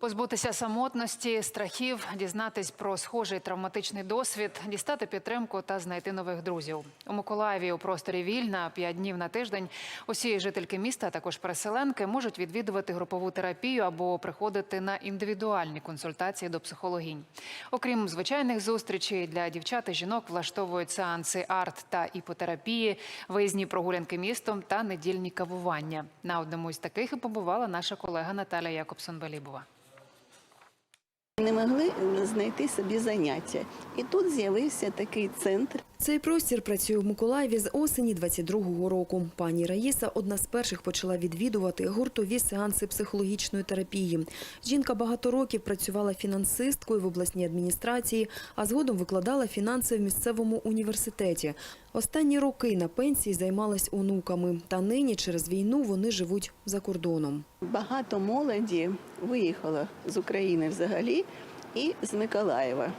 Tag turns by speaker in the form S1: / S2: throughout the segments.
S1: Позбутися самотності, страхів, дізнатись про схожий травматичний досвід, дістати підтримку та знайти нових друзів. У Миколаєві у просторі вільна п'ять днів на тиждень. Усі жительки міста, а також переселенки, можуть відвідувати групову терапію або приходити на індивідуальні консультації до психологінь. Окрім звичайних зустрічей для дівчат і жінок влаштовують сеанси арт та іпотерапії, виїзні прогулянки містом та недільні кавування. На одному із таких і побувала наша колега Наталя Якобсон-Белібова.
S2: Не могли знайти собі заняття. І тут з'явився такий центр.
S3: Цей простір працює в Миколаєві з осені 22-го року. Пані Раїса одна з перших почала відвідувати гуртові сеанси психологічної терапії. Жінка багато років працювала фінансисткою в обласній адміністрації, а згодом викладала фінанси в місцевому університеті. Останні роки на пенсії займалась онуками. Та нині через війну вони живуть за кордоном.
S2: Багато молоді виїхало з України взагалі і з Миколаєва.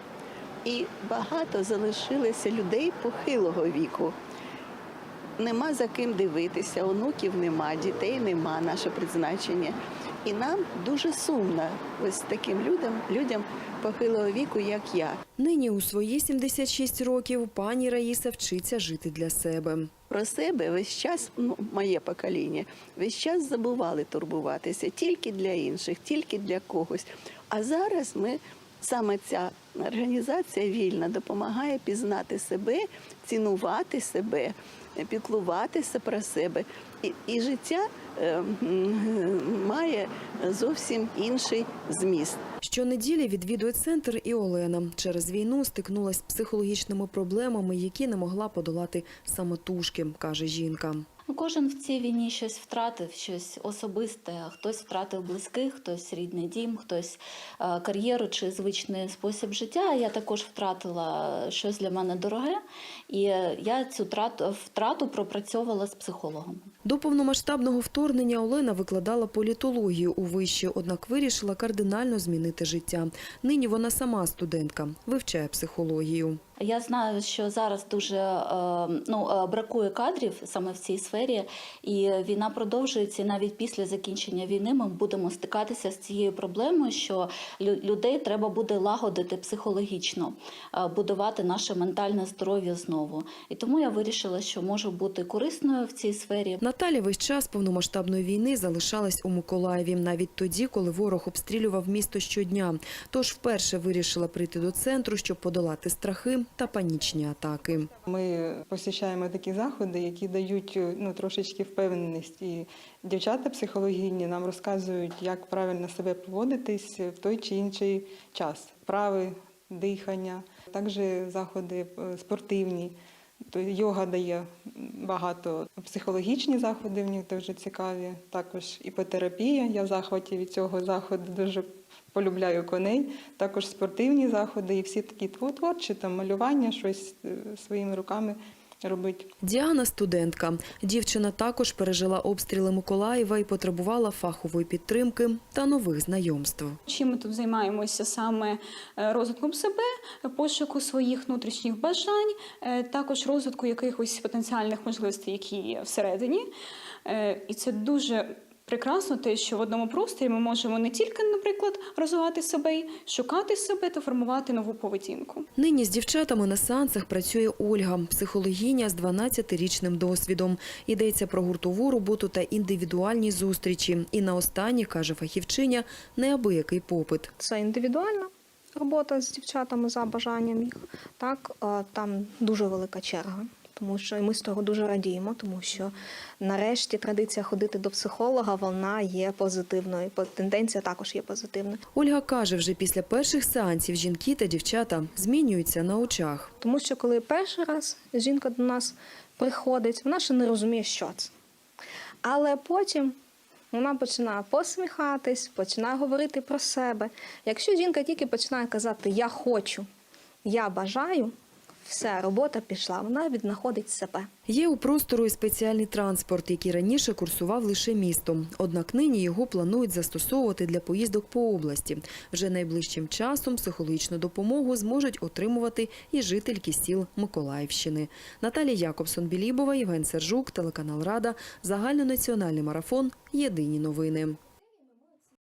S2: І багато залишилося людей похилого віку. Нема за ким дивитися, онуків нема, дітей нема, наше призначення. І нам дуже сумно ось таким людям, людям похилого віку, як я.
S3: Нині у свої 76 років пані Раїса вчиться жити для себе.
S2: Про себе весь час, ну, моє покоління, весь час забували турбуватися тільки для інших, тільки для когось. А зараз ми саме ця організація вільна допомагає пізнати себе, цінувати себе, піклуватися про себе. І, і життя е, має зовсім інший зміст.
S3: Щонеділі відвідує центр і Олена. Через війну стикнулася з психологічними проблемами, які не могла подолати самотужки, каже жінка.
S4: Ну, Кожен в цій війні щось втратив, щось особисте. Хтось втратив близьких, хтось рідний дім, хтось е, кар'єру чи звичний спосіб життя. Я також втратила щось для мене дороге, і я цю втрату пропрацьовувала з психологом.
S3: До повномасштабного вторгнення Олена викладала політологію у виші, однак вирішила кардинально змінити життя. Нині вона сама студентка, вивчає психологію.
S4: Я знаю, що зараз дуже е, ну, е, бракує кадрів саме в цій сфері, і війна продовжується. І навіть після закінчення війни ми будемо стикатися з цією проблемою, що лю- людей треба буде лагодити психологічно, е, будувати наше ментальне здоров'я знову. І тому я вирішила, що можу бути корисною в цій сфері.
S3: Наталя весь час повномасштабної війни залишалась у Миколаєві, навіть тоді, коли ворог обстрілював місто щодня. Тож вперше вирішила прийти до центру, щоб подолати страхи та панічні атаки.
S5: Ми посіщаємо такі заходи, які дають ну, трошечки впевненість. І дівчата психологічні нам розказують, як правильно себе поводитись в той чи інший час. Вправи, дихання, також заходи е, спортивні. Йога дає багато психологічні заходи, в них дуже цікаві. Також іпотерапія. Я в захваті від цього заходу дуже полюбляю коней. Також спортивні заходи і всі такі тво- творчі, там малювання, щось е, своїми руками робить.
S3: Діана студентка. Дівчина також пережила обстріли Миколаєва і потребувала фахової підтримки та нових знайомств.
S6: Чим ми тут займаємося саме е, розвитком себе, пошуку своїх внутрішніх бажань, е, також розвитку якихось потенціальних можливостей, які є всередині. І це дуже прекрасно, те, що в одному просторі ми можемо не тільки, наприклад, розвивати себе, й шукати себе та формувати нову поведінку.
S3: Нині з дівчатами на сеансах працює Ольга, психологиня з 12-річним досвідом. Йдеться про гуртову роботу та індивідуальні зустрічі. І на останніх, каже фахівчиня, неабиякий попит.
S7: Це індивідуальна робота з дівчатами за бажанням їх. Так, там дуже велика черга. Тому що і ми з того дуже радіємо, тому що нарешті традиція ходити до психолога вона є позитивною. Тенденція також є позитивною.
S3: Ольга каже, вже після перших сеансів жінки та дівчата змінюються на очах.
S7: Тому що коли перший раз жінка до нас приходить, вона ще не розуміє, що це. Але потім вона починає посміхатись, починає говорити про себе. Якщо жінка тільки починає казати Я хочу, я бажаю, все, робота пішла, вона віднаходить себе.
S3: Є у простору і спеціальний транспорт, який раніше курсував лише містом. Однак нині його планують застосовувати для поїздок по області. Вже найближчим часом психологічну допомогу зможуть отримувати і жительки сіл Миколаївщини. Наталія Якобсон-Білібова, Євген Сержук, телеканал Рада, загальнонаціональний марафон. Єдині новини.